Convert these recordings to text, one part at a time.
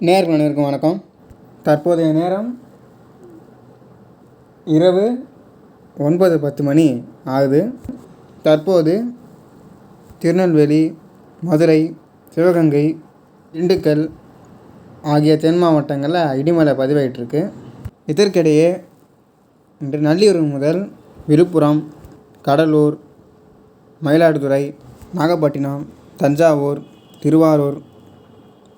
நேர்கள் அனைவருக்கும் வணக்கம். தற்போதைய நேரம் இரவு ஒன்பது பத்து மணி ஆகுது. தற்போது திருநெல்வேலி மதுரை சிவகங்கை திண்டுக்கல் ஆகிய தென் மாவட்டங்களில் இடிமலை பதிவாயிட்டிருக்கு. இதற்கிடையே இன்று நள்ளிரவு முதல் விழுப்புரம் கடலூர் மயிலாடுதுறை நாகப்பட்டினம் தஞ்சாவூர் திருவாரூர்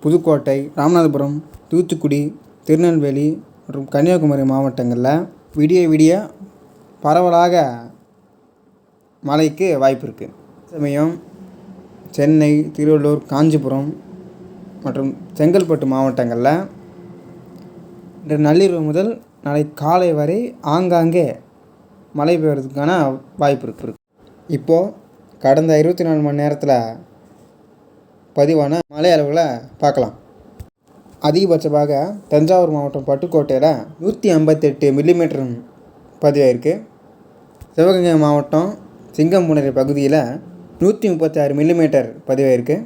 புதுக்கோட்டை ராமநாதபுரம் தூத்துக்குடி திருநெல்வேலி மற்றும் கன்னியாகுமரி மாவட்டங்களில் விடிய விடிய பரவலாக மழைக்கு வாய்ப்பு இருக்குது சமயம் சென்னை திருவள்ளூர் காஞ்சிபுரம் மற்றும் செங்கல்பட்டு மாவட்டங்களில் இன்று நள்ளிரவு முதல் நாளை காலை வரை ஆங்காங்கே மழை பெய்யறதுக்கான வாய்ப்பு இருக்கு. இப்போது கடந்த இருபத்தி நாலு மணி நேரத்தில் பதிவான மழை அளவுகளை பார்க்கலாம். அதிகபட்சமாக தஞ்சாவூர் மாவட்டம் பட்டுக்கோட்டையில் நூற்றி ஐம்பத்தெட்டு மில்லிமீட்டர் பதிவாயிருக்கு. சிவகங்கை மாவட்டம் சிங்கம்புணரி பகுதியில் நூற்றி முப்பத்தி ஆறு மில்லிமீட்டர் பதிவாயிருக்கு.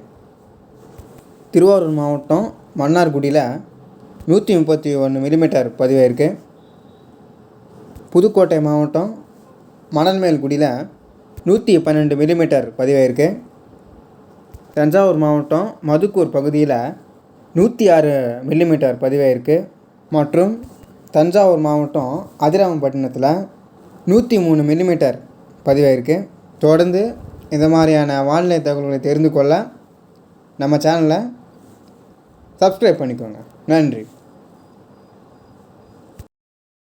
திருவாரூர் மாவட்டம் மன்னார்குடியில் நூற்றி முப்பத்தி ஒன்று மில்லிமீட்டர் பதிவாயிருக்கு. புதுக்கோட்டை மாவட்டம் மணல்மேல்குடியில் நூற்றி பன்னெண்டு மில்லிமீட்டர் பதிவாயிருக்கு. தஞ்சாவூர் மாவட்டம் மதுக்கூர் பகுதியில் நூற்றி ஆறு மில்லிமீட்டர் பதிவாயிருக்கு மற்றும் தஞ்சாவூர் மாவட்டம் அதிராமப்பட்டினத்தில் நூற்றி மூணு மில்லிமீட்டர் பதிவாயிருக்கு தொடர்ந்து இந்த மாதிரியான வானிலை தகவல்களை தெரிந்து கொள்ள நம்ம சேனலை சப்ஸ்கிரைப் பண்ணிக்கோங்க. நன்றி.